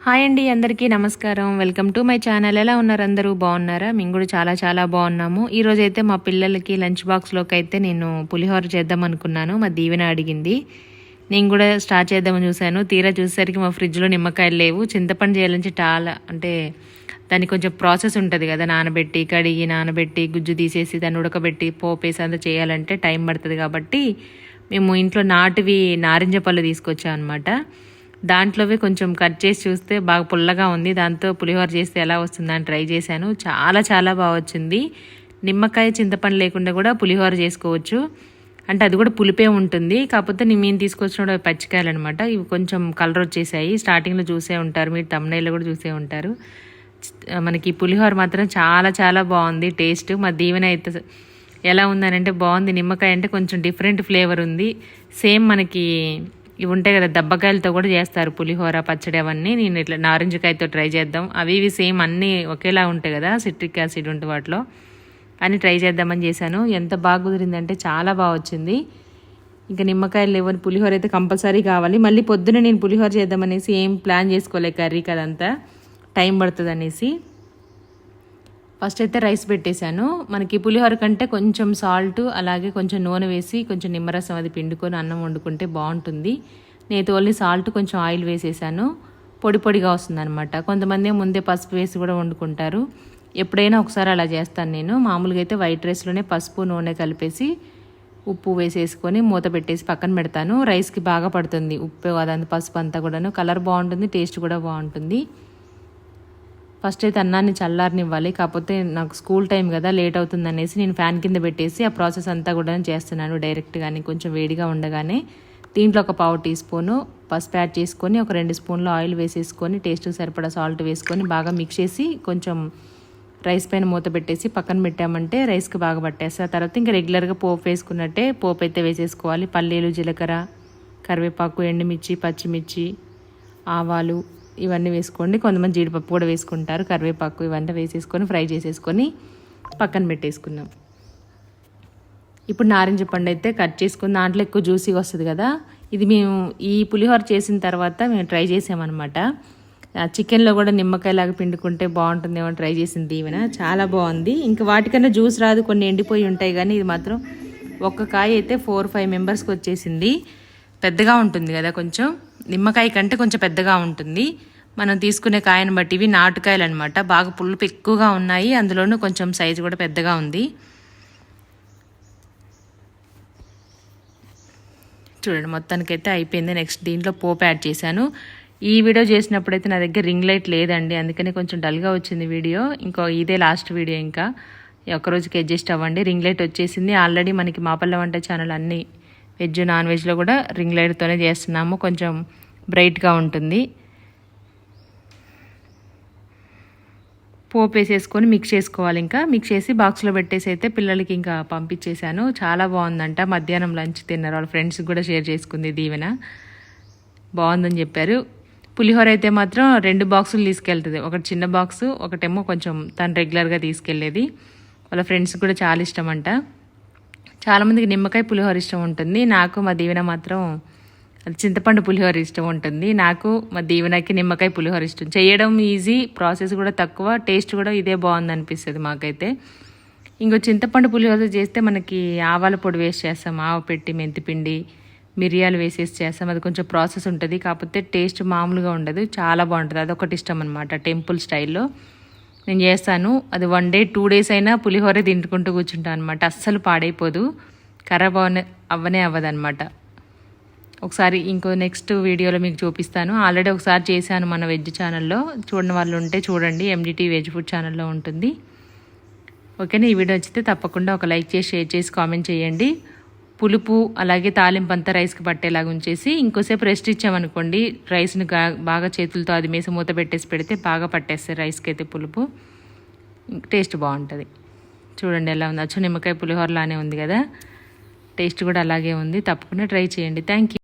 Hi అండి అందరికీ నమస్కారం. Welcome to my channel. ఎలా ఉన్నారు అందరూ? బాగున్నారా? మేము కూడా చాలా చాలా బాగున్నాము. ఈరోజు అయితే మా పిల్లలకి లంచ్ బాక్స్లోకి అయితే నేను పులిహోర చేద్దాం అనుకున్నాను. మా దీవెన అడిగింది. నేను కూడా స్టార్ట్ చేద్దామని చూశాను. తీరా చూసేసరికి మా ఫ్రిడ్జ్లో నిమ్మకాయలు లేవు. చింతపండు చేయాలని చాలా అంటే దానికి కొంచెం ప్రాసెస్ ఉంటుంది కదా. నానబెట్టి కడిగి నానబెట్టి గుజ్జు తీసేసి దాన్ని ఉడకబెట్టి పోపేసి అంతా చేయాలంటే టైం పడుతుంది కాబట్టి మేము ఇంట్లో నాటివి నారింజ పళ్ళు తీసుకొచ్చాం అనమాట దాంట్లోవి కొంచెం కట్ చేసి చూస్తే బాగా పుల్లగా ఉంది. దాంతో పులిహోర చేస్తే ఎలా వస్తుందని ట్రై చేశాను. చాలా చాలా బాగా వచ్చింది. నిమ్మకాయ చింతపండు లేకుండా కూడా పులిహోర చేసుకోవచ్చు. అంటే అది కూడా పులిపే ఉంటుంది. కాకపోతే నేను మేము తీసుకొచ్చిన పచ్చికాయలు అనమాట ఇవి కొంచెం కలర్ వచ్చేసాయి. స్టార్టింగ్లో చూసే ఉంటారు. మీరు తమ్నైల్లో కూడా చూసే ఉంటారు. మనకి పులిహోర మాత్రం చాలా చాలా బాగుంది. టేస్ట్ మా దీవెన అయితే ఎలా ఉందనంటే అంటే బాగుంది. నిమ్మకాయ అంటే కొంచెం డిఫరెంట్ ఫ్లేవర్ ఉంది. సేమ్ మనకి ఇవి ఉంటాయి కదా దెబ్బకాయలతో కూడా చేస్తారు. పులిహోర పచ్చడి అవన్నీ. నేను ఇట్లా నారింజకాయతో ట్రై చేద్దాం. అవి ఇవి సేమ్ అన్నీ ఒకేలా ఉంటాయి కదా సిట్రిక్ యాసిడ్ ఉంటుంది వాటిలో. అని ట్రై చేద్దామని చేశాను. ఎంత బాగా కుదిరిందంటే చాలా బాగా వచ్చింది. ఇంకా నిమ్మకాయలు లేవని పులిహోర అయితే కంపల్సరీ కావాలి. మళ్ళీ పొద్దున నేను పులిహోర చేద్దామనేసి ఏం ప్లాన్ చేసుకోలే కర్రీ కదంతా. టైం పడుతుంది అనేసి ఫస్ట్ అయితే రైస్ పెట్టేశాను. మనకి పులిహోర కంటే కొంచెం సాల్ట్ అలాగే కొంచెం నూనె వేసి కొంచెం నిమ్మరసం అది పిండుకొని అన్నం వండుకుంటే బాగుంటుంది. నేను ఓన్లీ సాల్ట్ కొంచెం ఆయిల్ వేసేసాను. పొడి పొడిగా వస్తుంది అనమాట కొంతమంది ముందే పసుపు వేసి కూడా వండుకుంటారు. ఎప్పుడైనా ఒకసారి అలా చేస్తాను నేను. మామూలుగా అయితే వైట్ రైస్లోనే పసుపు నూనె కలిపేసి ఉప్పు వేసేసుకొని మూత పెట్టేసి పక్కన పెడతాను. రైస్కి బాగా పడుతుంది ఉప్పు అదంతా పసుపు అంతా కూడాను. కలర్ బాగుంటుంది టేస్ట్ కూడా బాగుంటుంది. ఫస్ట్ అయితే అన్నాన్ని చల్లారనివ్వాలి కాకపోతే నాకు స్కూల్ టైం కదా లేట్ అవుతుంది అనేసి నేను ఫ్యాన్ కింద పెట్టేసి ఆ ప్రాసెస్ అంతా కూడా చేస్తున్నాను డైరెక్ట్గానే కొంచెం వేడిగా ఉండగానే. దీంట్లో ఒక పావు టీ స్పూను పసుపు యాడ్ చేసుకొని ఒక రెండు స్పూన్లు ఆయిల్ వేసేసుకొని టేస్ట్కి సరిపడా సాల్ట్ వేసుకొని బాగా మిక్స్ చేసి కొంచెం రైస్ పైన మూత పెట్టేసి పక్కన పెట్టామంటే రైస్కి బాగా పట్టేస్తా తర్వాత ఇంకా రెగ్యులర్గా పోపు వేసుకున్నట్టే పోపు అయితే వేసేసుకోవాలి. పల్లీలు జీలకర్ర కరివేపాకు ఎండుమిర్చి పచ్చిమిర్చి ఆవాలు ఇవన్నీ వేసుకోండి. కొంతమంది జీడిపప్పు కూడా వేసుకుంటారు. కరివేపాకు ఇవన్నీ వేసేసుకొని ఫ్రై చేసేసుకొని పక్కన పెట్టేసుకున్నాం ఇప్పుడు నారింజ పండు అయితే కట్ చేసుకుని దాంట్లో ఎక్కువ జ్యూసీగా వస్తుంది కదా. ఇది మేము ఈ పులిహోర చేసిన తర్వాత మేము ట్రై చేసామన్నమాట. చికెన్లో కూడా నిమ్మకాయలాగా పిండుకుంటే బాగుంటుందేమో ట్రై చేసింది ఈమెన చాలా బాగుంది. ఇంకా వాటికన్నా జ్యూస్ రాదు కొన్ని ఎండిపోయి ఉంటాయి కానీ ఇది మాత్రం ఒక్క కాయ అయితే ఫోర్ ఫైవ్ మెంబర్స్కి వచ్చేసింది. పెద్దగా ఉంటుంది కదా కొంచెం. నిమ్మకాయ కంటే కొంచెం పెద్దగా ఉంటుంది. మనం తీసుకునే కాయను బట్టి ఇవి నాటుకాయలు అనమాట బాగా పులుపు ఎక్కువగా ఉన్నాయి. అందులోనూ కొంచెం సైజు కూడా పెద్దగా ఉంది. చూడండి మొత్తానికైతే అయిపోయింది. నెక్స్ట్ దీంట్లో పోపు యాడ్ చేశాను. ఈ వీడియో చేసినప్పుడైతే నా దగ్గర రింగ్ లైట్ లేదండి. అందుకని కొంచెం డల్గా వచ్చింది వీడియో. ఇంకో ఇదే లాస్ట్ వీడియో ఇంకా. రోజుకి అడ్జస్ట్ అవ్వండి. రింగ్ లైట్ వచ్చేసింది. ఆల్రెడీ మనకి మాపల్ల వంట ఛానల్ అన్నీ వెజ్ నాన్ వెజ్లో కూడా రింగ్ లైట్తోనే చేస్తున్నాము. కొంచెం బ్రైట్గా ఉంటుంది. పోపు వేసేసుకొని మిక్స్ చేసుకోవాలి ఇంకా. మిక్స్ చేసి బాక్స్లో పెట్టేసి అయితే పిల్లలకి ఇంకా పంపించేశాను. చాలా బాగుందంట. మధ్యాహ్నం లంచ్ తిన్నారు. వాళ్ళ ఫ్రెండ్స్కి కూడా షేర్ చేసుకుంది దీవెన. బాగుందని చెప్పారు. పులిహోర అయితే మాత్రం రెండు బాక్సులు తీసుకెళ్తుంది. ఒకటి చిన్న బాక్సు ఒకటేమో కొంచెం తను రెగ్యులర్గా తీసుకెళ్ళేది. వాళ్ళ ఫ్రెండ్స్కి కూడా చాలా ఇష్టం అంట చాలామందికి నిమ్మకాయ పులిహోర ఇష్టం ఉంటుంది. నాకు మా దీవెన మాత్రం చింతపండు పులిహోర ఇష్టం ఉంటుంది. నాకు మా దీవెనకి నిమ్మకాయ పులిహోర ఇష్టం. చేయడం ఈజీ ప్రాసెస్ కూడా తక్కువ టేస్ట్ కూడా ఇదే బాగుంది అనిపిస్తుంది మాకైతే. ఇంకో చింతపండు పులిహోర చేస్తే మనకి ఆవాల పొడి వేసి చేస్తాం. ఆవు పెట్టి మెంతిపిండి మిరియాలు వేసేసి చేస్తాం. అది కొంచెం ప్రాసెస్ ఉంటుంది. కాకపోతే టేస్ట్ మామూలుగా ఉండదు. చాలా బాగుంటుంది. అదొకటి ఇష్టం అనమాట టెంపుల్ స్టైల్లో. నేను చేస్తాను. అది వన్ డే టూ డేస్ అయినా పులిహోర తింటుకుంటూ కూర్చుంటాను అనమాట అస్సలు పాడైపోదు. ఖరాబ్ అవనే అవ్వనే అవ్వదనమాట ఒకసారి ఇంకో నెక్స్ట్ వీడియోలో మీకు చూపిస్తాను. ఆల్రెడీ ఒకసారి చేశాను మన వెజ్ ఛానల్లో చూడని వాళ్ళు ఉంటే చూడండి. ఎండిటీ వెజ్ ఫుడ్ ఛానల్లో ఉంటుంది. ఓకేనా ఈ వీడియో వచ్చితే తప్పకుండా ఒక లైక్ చేసి షేర్ చేసి కామెంట్ చేయండి. పులుపు అలాగే తాలింపు అంతా రైస్కి పట్టేలాగా ఉంచేసి ఇంకోసేపు రెస్ట్ ఇచ్చామనుకోండి రైస్ని బాగా చేతులతో అది మేసి మూత పెట్టేసి పెడితే బాగా పట్టేస్తాయి రైస్కి అయితే పులుపు టేస్ట్ బాగుంటుంది. చూడండి ఎలా ఉంది. అచ్చు నిమ్మకాయ పులిహోరలానే ఉంది కదా. టేస్ట్ కూడా అలాగే ఉంది. తప్పకుండా ట్రై చేయండి. Thank you